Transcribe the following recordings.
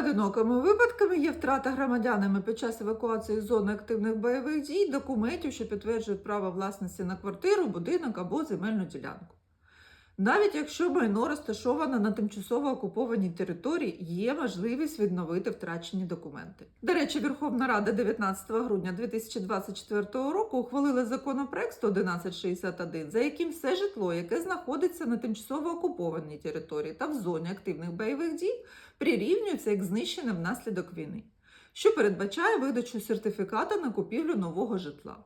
Непоодинокими випадками є втрата громадянами під час евакуації з зони активних бойових дій документів, що підтверджують право власності на квартиру, будинок або земельну ділянку. Навіть якщо майно розташоване на тимчасово окупованій території, є можливість відновити втрачені документи. До речі, Верховна Рада 19 грудня 2024 року ухвалила законопроект 11161, за яким все житло, яке знаходиться на тимчасово окупованій території та в зоні активних бойових дій, прирівнюється як знищене внаслідок війни, що передбачає видачу сертифіката на купівлю нового житла.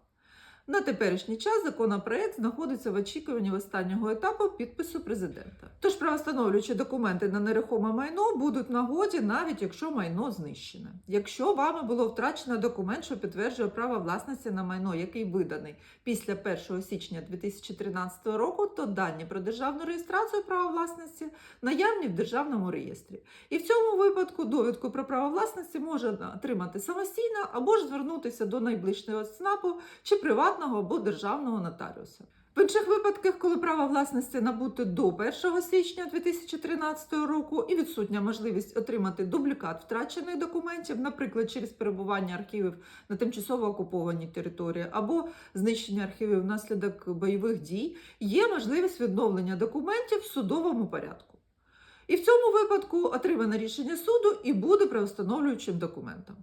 На теперішній час законопроект знаходиться в очікуванні останнього етапу підпису президента. Тож правостановлюючі документи на нерухоме майно будуть в нагоді, навіть якщо майно знищене. Якщо вами було втрачено документ, що підтверджує право власності на майно, який виданий після 1 січня 2013 року, то дані про державну реєстрацію права власності наявні в державному реєстрі. І в цьому випадку довідку про право власності можна отримати самостійно або ж звернутися до найближчого ЦНАПу чи приватного або державного нотаріуса. В інших випадках, коли право власності набути до 1 січня 2013 року і відсутня можливість отримати дублікат втрачених документів, наприклад, через перебування архівів на тимчасово окупованій території або знищення архівів внаслідок бойових дій, є можливість відновлення документів в судовому порядку. І в цьому випадку отримане рішення суду і буде правостановлюючим документом.